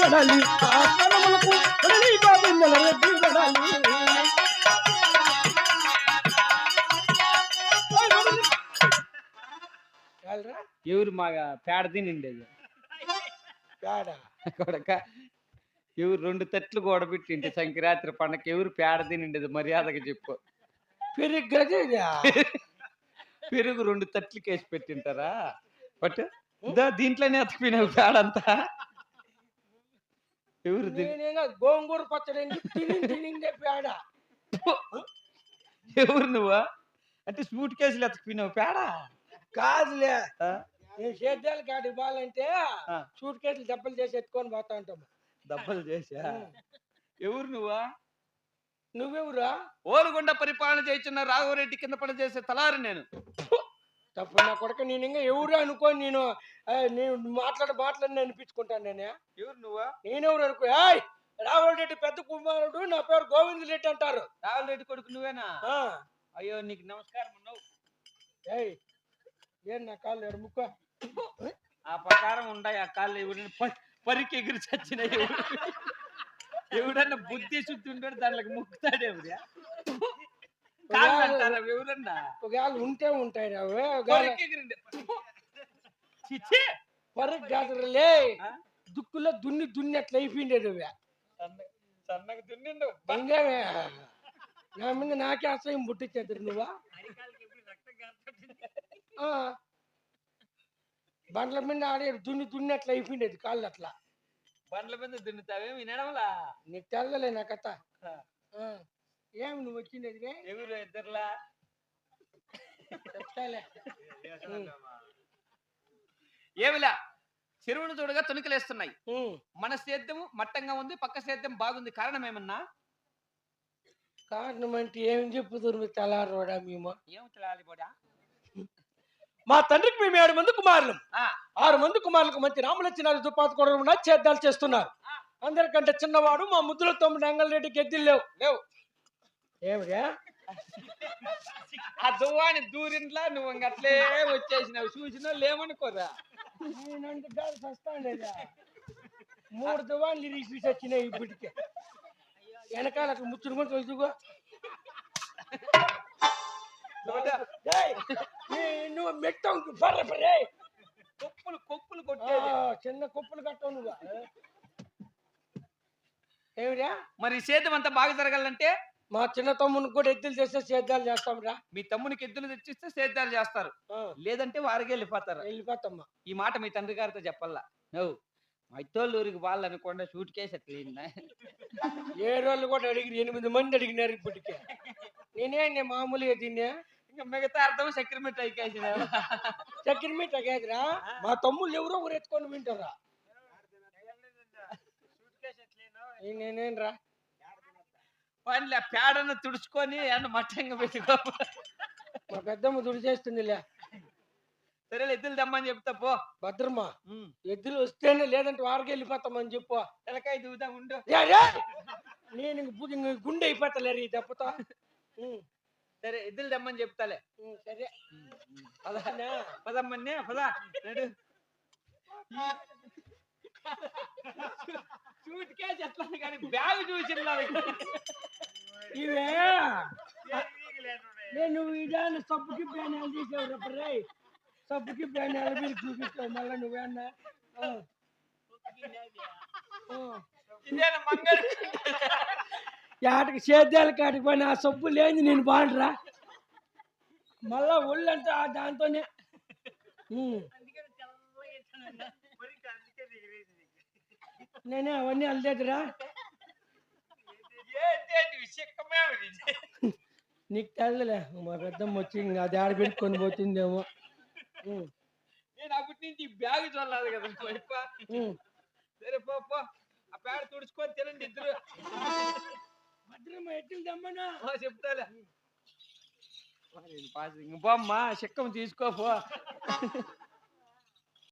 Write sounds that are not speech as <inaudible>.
వెడలి ఆ రెడ్డి వెడలి? ఎవరు మా పేడ తినిండేది పేడ? కొడక. ఎవరు రెండు తట్లు కూడబెట్టింటే సంక్రాంతి పండగ ఎవరు పేడ తినిండేది మర్యాదగా చెప్పు. పెరిగి పెరుగు రెండు తట్లు కేసి పెట్టింటారా? బట్ దీంట్లోనే ఎత్తపోయినావు పేడంతా. ఎవరు తిని నేనేగా గోంగూర పచ్చడి తిని పేడ ఎవరు నువ్వా? అంటే స్మూట్ కేసులు ఎత్తకపోయినావు పేడ? కాదులే? నేను సేద్యాల కాడికి పోవాలంటే ఆ. సూట్ కేసులు దెబ్బలు చేసి ఎత్తుకొని పోతా ఉంటాము దెబ్బలు చేసా? ఎవరు నువ్వా? నువ్వెవరా? ఓలుగొండ పరిపాలన చేయించిన రాఘవరెడ్డి కింద పని చేసే తలారి నేను. తప్పు నా కొడుక. నేను ఇంకా ఎవరు అనుకో నేను నేను మాట్లాడ మాట్లాడి అనిపించుకుంటాను నేనే. ఎవరు నువ్వా? నేనెవరు అనుకో? ఏయ్! రాహుల్ రెడ్డి పెద్ద కుమారుడు నా పేరు గోవింద్ రెడ్డి అంటారు. రాఘవరెడ్డి కొడుకు నువ్వేనా? అయ్యో నీకు నమస్కారం అన్నావు ఏయ్! ఏం నా కాళ్ళు ఎడ ముక్క. ఆ ప్రకారం ఉండాయి ఆ కాళ్ళు. ఎవరైనా పరికి ఎగిరి చచ్చిన ఎవడన్నా బుద్ధి శుద్ధి ఉంటాడు ముక్కుతాడు ఎవరు కాళ్ళు అంటారా ఎవరన్నా? ఒకవేళ ఉంటే ఉంటాయి అవే ఒకవేళ చిచ్చి పరుగు కాదులే? దుక్కులో దున్ని దున్ని అట్లా అయిపోయిండేది అవి. సన్న- సన్నగా దున్నిండు. బంగామే నా మీద నాకే అసహ్యం పుట్టించేద్దరు నువ్వా. ఆ. బండ్ల మీద ఆడే దున్ని దున్ని అట్లా అయిపోయిండేది కాళ్ళు అట్లా. బండ్ల మీద దున్నుతావేమి? వినడంలా? నీకు తెల్లలే నా కథ. ఆ. ఏమి నువ్వు వచ్చిండేది రే? ఎవరు ఇద్దరులా? చెప్తాలే. ఏమిలా చెరువును చూడగా తొణికలేస్తున్నాయి ఉం. మన సేద్యము మట్టంగా ఉంది పక్క సేద్యం బాగుంది. కారణం ఏమన్నా? కారణం అంటే ఏం చెప్పుతారు మీ తెల్లారోడా మేము? ఏం తెలియాలిపోడా మా తండ్రికి మేము ఏడు మంది కుమారులు. ఆరు మంది కుమారులకు మంచి రామలచ్చినారు దుపాతి కూడా చేద్దాలు చేస్తున్నారు. అందరికంటే చిన్నవాడు మా ముద్దుల తమ్ముడు అంగళరెడ్డి గెద్దిలు లేవు లేవు. ఏమిరా ఆ <laughs> దువ్వాని దూరింట్లా నువ్వు అట్లే వచ్చేసినావు. చూసినా లేమనుకోరా మూడు దువాన్లు ఇరిగి వచ్చినాయి ఇప్పటికే. వెనకాల అట్లా ముచ్చుడు ఏయ్, నీ- నువ్వు మెట్టం బర్ర బర్రే. కొప్పులు కొప్పులు ఆ, కొట్టేది చిన్న కుప్పలు కట్టవు నువ్వు. <laughs> ఏమిరా మరి సేద్యం అంతా బాగా జరగాలంటే? మా చిన్న తమ్ముని కూడా ఎద్దులు చేస్తే సేద్యాలు చేస్తాం రా. మీ తమ్మునికి ఎద్దులు తెచ్చిస్తే సేద్యాలు చేస్తారు. లేదంటే వారికి వెళ్ళిపోతారు. వెళ్ళిపోతామ్మా ఈ మాట మీ తండ్రి గారితో చెప్పల్లా నువ్వు మైతోళ్ళు ఊరికి వాళ్ళు అనుకోండి షూట్ కేసు అట్లా ఏ రోజులు కూడా అడిగిన ఎనిమిది మంది అడిగినారు ఇప్పటికే. నేనే నేను మామూలుగా తిన్నా ఇంకా మిగతా అర్థం చక్కెర మిఠాయి కేసిన చక్కెర మా తమ్ముళ్ళు ఎవరో ఒకరు ఎత్తుకొని వింటారా ఈ నేనేం రా. పనిలే పేడను తుడుచుకొని అన్న మట్టంగా పెట్టుకో మా పెద్దమ్మ దుడి చేస్తుందిలే సరే ఎద్దులు తెమ్మని చెప్తా పో. భద్రమా. ఎద్దులు వస్తేనే లేదంటే వారికి వెళ్ళిపోతామని చెప్పు. తలకాయ దూదా ఉండు! నేను గుండె అయిపోతలేరు ఈ దెబ్బతో. సరే ఎద్దులు తెమ్మని చెప్తాలే. సరే. పద పదమ్మన్నే పద. నడు. కేసు ఎట్లా కానీ బ్యాగ్ చూసిందా ఇవే? నేను ఇదాన్ని సబ్బుకి పేనాలు తీసావు రబ్బరే సబ్బుకి పేనాలు మీరు చూపిస్తావు మళ్ళీ నువ్వేనా ఆ. ఆ. ఇదేనా మంగళ యాటకి సేద్యాల కాటికి పోయిన ఆ సబ్బు లేని నేను బాగుంటరా మళ్ళా ఒళ్ళంతా ఆ దాంతోనే. నేనే అవన్నీ అల్లేదురా. నీకు తెల్లలే మా పెద్దమ్మ వచ్చి ఇంకా అది ఆడ పెట్టుకొని పోతుందేమో. <laughs> నేను అప్పటి నుంచి ఈ బ్యాగ్ చూడలేదు కదా. సరే పో ఆ పేడ తుడుచుకొని తినండి ఇద్దరు. భద్రమ్మ ఎట్లు దమ్మనా చెప్తాలే. పాసింగ్ పోమ్మా చిక్కం తీసుకో పో.